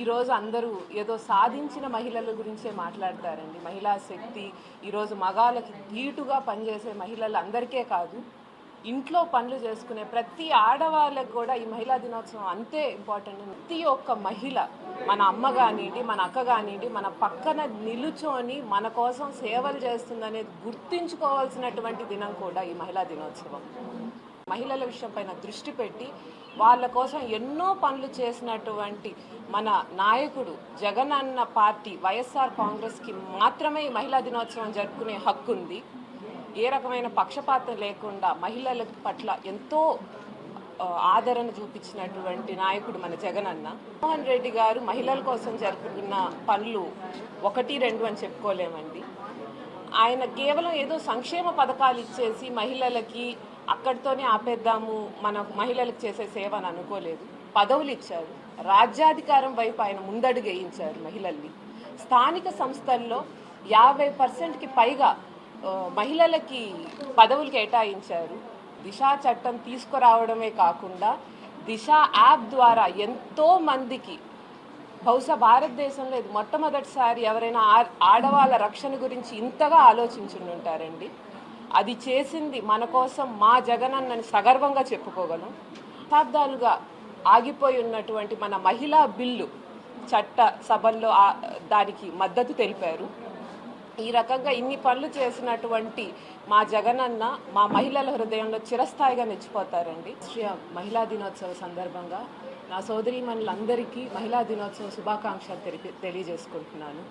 ఈరోజు అందరూ ఏదో సాధించిన మహిళల గురించే మాట్లాడతారండి. మహిళా శక్తి ఈరోజు మగాళ్ళకి ధీటుగా పనిచేసే మహిళలు అందరికే కాదు ఇంట్లో పనులు చేసుకునే ప్రతి ఆడవాళ్ళకు కూడా ఈ మహిళా దినోత్సవం అంతే ఇంపార్టెంట్ ప్రతి ఒక్క మహిళ మన అమ్మ కానివ్వండి మన అక్క కానివ్వండి మన పక్కన నిలుచొని మన కోసం సేవలు చేస్తుందనేది గుర్తించుకోవాల్సినటువంటి దినం కూడా ఈ మహిళా దినోత్సవం. మహిళల విషయం పైన దృష్టి పెట్టి వాళ్ళ కోసం ఎన్నో పనులు చేసినటువంటి మన నాయకుడు జగన్ అన్న పార్టీ వైఎస్ఆర్ కాంగ్రెస్కి మాత్రమే మహిళా దినోత్సవం జరుపుకునే హక్కు ఉంది. ఏ రకమైన పక్షపాతం లేకుండా మహిళల పట్ల ఎంతో ఆదరణ చూపించినటువంటి నాయకుడు మన జగన్ అన్న. మోహన్ రెడ్డి గారు మహిళల కోసం జరుపుకున్న పనులు ఒకటి రెండు అని చెప్పుకోలేమండి. ఆయన కేవలం ఏదో సంక్షేమ పథకాలు ఇచ్చేసి మహిళలకి అక్కడితోనే ఆపేద్దాము మన మహిళలకు చేసే సేవ అని అనుకోలేదు. పదవులు ఇచ్చారు రాజ్యాధికారం వైపు ఆయన ముందడుగు వేయించారు మహిళల్ని. స్థానిక సంస్థల్లో యాభై పర్సెంట్కి పైగా మహిళలకి పదవులు కేటాయించారు. దిశా చట్టం తీసుకురావడమే కాకుండా దిశ యాప్ ద్వారా ఎంతో మందికి బహుశా భారతదేశంలో ఇది మొట్టమొదటిసారి ఎవరైనా ఆడవాళ్ళ రక్షణ గురించి ఇంతగా ఆలోచించుంటారండి అది చేసింది మన కోసం మా జగనన్నని సగర్వంగా చెప్పుకోగలం. శతాబ్దాలుగా ఆగిపోయి ఉన్నటువంటి మన మహిళా బిల్లు చట్ట సభల్లో దానికి మద్దతు తెలిపారు. ఈ రకంగా ఇన్ని పనులు చేసినటువంటి మా జగనన్న మా మహిళల హృదయంలో చిరస్థాయిగా నిలిచిపోతారండి. రాష్ట్రీయ మహిళా దినోత్సవ సందర్భంగా నా సోదరీమణులందరికీ మహిళా దినోత్సవ శుభాకాంక్షలు తెలిపి తెలియజేసుకుంటున్నాను.